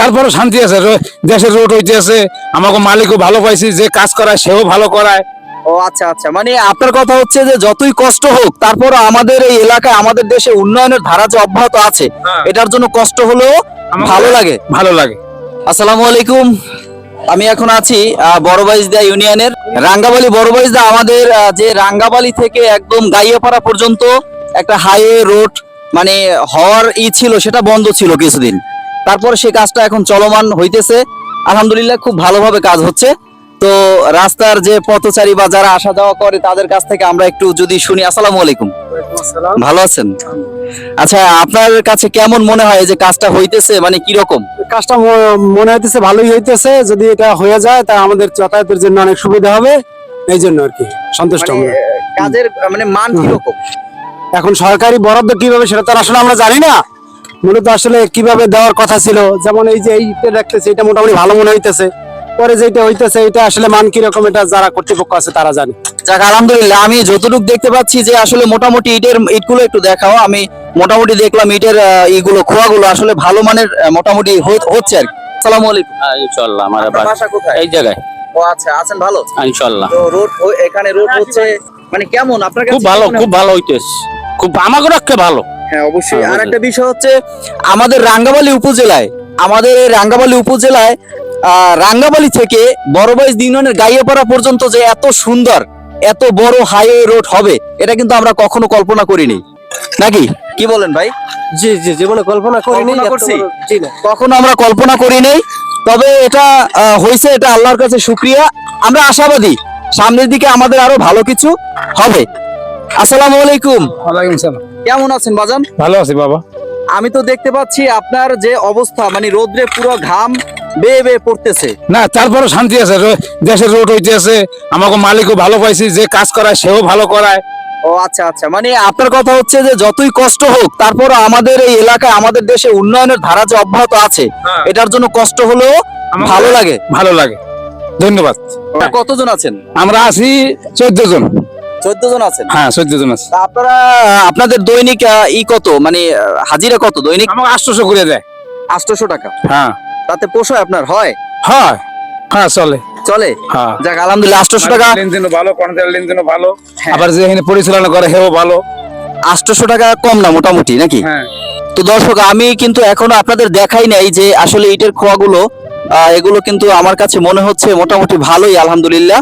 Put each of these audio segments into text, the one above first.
তারপরে শান্তি আছে দেশের রোড হইতে আছে আমাকে মালিকও ভালো পাইছি যে কাজ করায় সেও ভালো করায়। ও আচ্ছা আচ্ছা। মানে আপনার কথা হচ্ছে যে যতই কষ্ট হোক তারপর আমাদের এই এলাকায় আমাদের দেশে উন্নয়নের ধারা যে অব্যাহত আছে হ্যাঁ। এটার জন্য কষ্ট হলেও ভালো লাগে। ভালো লাগে। আসসালামু আলাইকুম। আমি এখন আছি বড়বাইজদা ইউনিয়নের। রাঙ্গাবালি বড়বাইজদা আমাদের যে রাঙ্গাবালি থেকে একদম গাইয়াপাড়া পর্যন্ত একটা হাইওয়ে রোড মানে হওয়ার ই ছিল সেটা বন্ধ ছিল কিছুদিন। তারপর সেই কাজটা এখন চলমান হইতেছে। আলহামদুলিল্লাহ খুব ভালোভাবে কাজ হচ্ছে। তো রাস্তার যে পথচারী বা যারা আসা যাওয়া করে তাদের কাছ থেকে আমরা একটু যদি শুনি আসসালামু আলাইকুম। ভালো আছেন? আচ্ছা আপনার কাছে কেমন মনে হয় যে কাজটা হইতেছে মানে কি রকম কাজটা মনে হইতেছে ভালোই হইতেছে। যদি এটা হয়ে যায় তা আমাদের যাতায়াতের জন্য অনেক সুবিধা হবে। এই জন্য আর কি সন্তুষ্ট মানে আমরা। কাজের মানে মান কি রকম এখন সরকারি বরাদ্দ কীভাবে সেটা তো আসলে আমরা জানি না। মূলত আসলে কীভাবে দেওয়ার কথা ছিল যেমন এই যে এইটা দেখতেছে এটা মোটামুটি ভালো মনে হইতেছে। পরে যেটা হইতেছে এটা আসলে মান কীরকম এটা যারা কর্তৃপক্ষ আছে তারা জানে। যাক আলহামদুলিল্লাহ আমি যতটুকু দেখতে পাচ্ছি যে আসলে মোটামুটি ইটের ইটগুলো একটু দেখাও আমি মোটামুটি দেখলাম ইটের ইগুলো খোয়াগুলো আসলে ভালো মানের মোটামুটি হচ্ছে আর কি। আসসালামু আলাইকুম। ইনশাল্লাহ আমার বাসা কোথায়? এই জায়গায়। ও আচ্ছা আছেন ভালো? ইনশাআল্লাহ। তো রোড এখানে রোড হচ্ছে মানে কেমন? আপনার কাছে খুব ভালো খুব ভালো হইতেছে। খুব আমাকে রাখতে ভালো। হ্যাঁ অবশ্যই। হ্যাঁ, আর একটা বিষয় হচ্ছে আমাদের রাঙ্গাবালি উপজেলায় আমাদের এই রাঙ্গাবালি উপজেলায় আহ, রাঙ্গাবালি থেকে বড়বাইজ ইউনিয়নের গাইয়াপাড়া পর্যন্ত যে এত সুন্দর এত বড় হাইওয়ে রোড হবে এটা কিন্তু আমরা কখনো কল্পনা করিনি। নাকি? কি বলেন ভাই? জি জি জীবনে কল্পনা করিনি? বড়- কখনো আমরা কল্পনা করি নাই তবে এটা হয়েছে এটা আল্লাহর কাছে শুক্রিয়া। আমরা আশাবাদী সামনের দিকে আমাদের আরও ভালো কিছু হবে। আসসালামু আলাইকুম। ওয়ালাইকুম সালাম। কেমন আছেন বাজান? ভালো আছি বাবা। আমি তো দেখতে পাচ্ছি আপনার যে অবস্থা মানে রোদ্রে পুরো ঘাম বেয়ে বেয়ে পড়তেছে। না তারপরে শান্তি আছে দেশের রোড হইতে আছে আমাকে মালিকও ভালো পাইছি যে কাজ করায় সেও ভালো করায়। ও আচ্ছা আচ্ছা মানে আপনার কথা হচ্ছে যে যতই কষ্ট হোক তারপর আমাদের এই এলাকায় আমাদের দেশে উন্নয়নের ধারা যে অব্যাহত আছে হ্যাঁ। এটার জন্য কষ্ট হলেও ভালো লাগে। ভালো লাগে। ধন্যবাদ। কতজন আছেন? আমরা আছি চোদ্দ জন। চোদ্দ জন আছেন? হ্যাঁ চোদ্দ জন আছে। আপনারা আপনাদের দৈনিক ই কত? মানে হাজিরা কত দৈনিক? আমাকে আটশোশো করে দেয়। আটশোশো টাকা। হ্যাঁ। তাতে পোষায় আপনার? হয়? হয়। হ্যাঁ চলে। চলে? হ্যাঁ। যাক আলহামদুলিল্লাহ আটশোশো টাকা। লেনদেনও ভালো কন্ট্রাক্ট লেনদেনও ভালো। হ্যাঁ। আবার যে এখানে পরিচালনা করে হেও ভালো। আটশোশো টাকা কম না মোটামুটি নাকি? হ্যাঁ। তো দর্শক আমি কিন্তু এখনও আপনাদের দেখাই নাই যে আসলে ইটের খোয়াগুলো এগুলো কিন্তু আমার কাছে মনে হচ্ছে মোটামুটি ভালোই আলহামদুলিল্লাহ।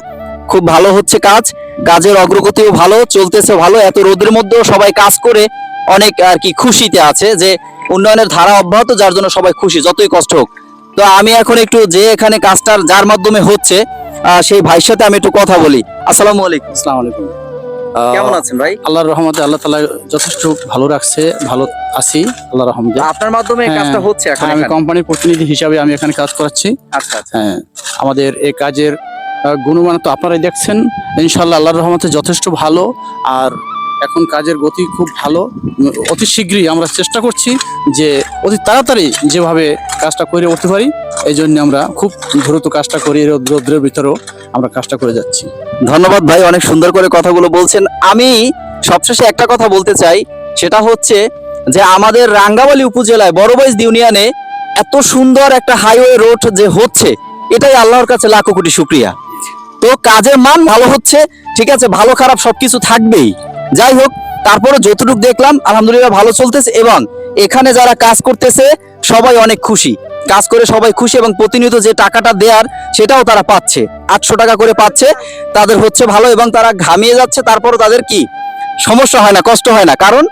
খুব ভালো হচ্ছে কাজ। কাজের অগ্রগতিও ভালো চলতেছে ভালো। এত রোদের মধ্যেও সবাই কাজ করে অনেক আর কি খুশিতে আছে যে উন্নয়নের ধারা অব্যাহত যার জন্য সবাই খুশি যতই কষ্ট হোক। তো আমি এখন একটু যে এখানে কাজটার যার মাধ্যমে হচ্ছে সেই ভাইয়ের সাথে আমি একটু কথা বলি। আসসালামু আলাইকুম। আসসালামু আলাইকুম। কেমন আছেন ভাই? আল্লাহর রহমতে আল্লাহ তাআলা যথেষ্ট ভালো রাখছে ভালো আছি আল্লাহর রহমতে। আপনার মাধ্যমে এই হ্যাঁ, কাজটা হচ্ছে এখন আমি কোম্পানির প্রতিনিধি হিসাবে আমি এখানে কাজ করাচ্ছি। আচ্ছা আচ্ছা। হ্যাঁ আমাদের এই কাজের গুণমান তো আপনারাই দেখছেন। ইনশাল্লাহ আল্লাহর রহমতে যথেষ্ট ভালো। আর এখন কাজের গতি খুব ভালো। অতি শীঘ্রই আমরা চেষ্টা করছি যে অতি তাড়াতাড়ি যেভাবে কাজটা করে উঠতে পারি, এই জন্য আমরা খুব দ্রুত কাজটা করি, রোদ রৌদ্রের ভিতরেও আমরা কাজটা করে যাচ্ছি। ধন্যবাদ ভাই, অনেক সুন্দর করে কথাগুলো বলছেন। আমি সবশেষে একটা কথা বলতে চাই, সেটা হচ্ছে যে আমাদের রাঙ্গাবালি উপজেলায় বড়বাইজ ইউনিয়নে এত সুন্দর একটা হাইওয়ে রোড যে হচ্ছে, এটাই আল্লাহর কাছে লাখো কোটি শুক্রিয়া। তো কাজের মান ভালো হচ্ছে, ঠিক আছে, ভালো খারাপ সবকিছু থাকবেই। যাই হোক তারপরে যতটুকু দেখলাম, আলহামদুলিল্লাহ ভালো চলতেছে এবং এখানে যারা কাজ করতেছে, সবাই অনেক খুশি। কাজ করে সবাই খুশি এবং প্রতিনিয়ত যে টাকাটা দেয়ার, সেটাও তারা পাচ্ছে। আটশো টাকা করে পাচ্ছে, তাদের হচ্ছে ভালো এবং তারা ঘামিয়ে যাচ্ছে, তারপরও তাদের কি? সমস্যা হয় না, কষ্ট হয় না। কারণ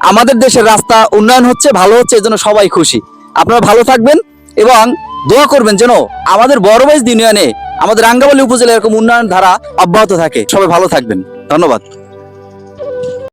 আমাদের দেশের রাস্তা উন্নয়ন হচ্ছে, ভালো হচ্ছে, এজন্য সবাই খুশি। আপনারা ভালো থাকবেন এবং দোয়া করবেন যেন আমাদের বড়বাইজ ইউনিয়নে আমাদের রাঙ্গাবালি উপজেলা এরকম উন্নয়ন ধারা অব্যাহত থাকে। সবাই ভালো থাকবেন। ধন্যবাদ।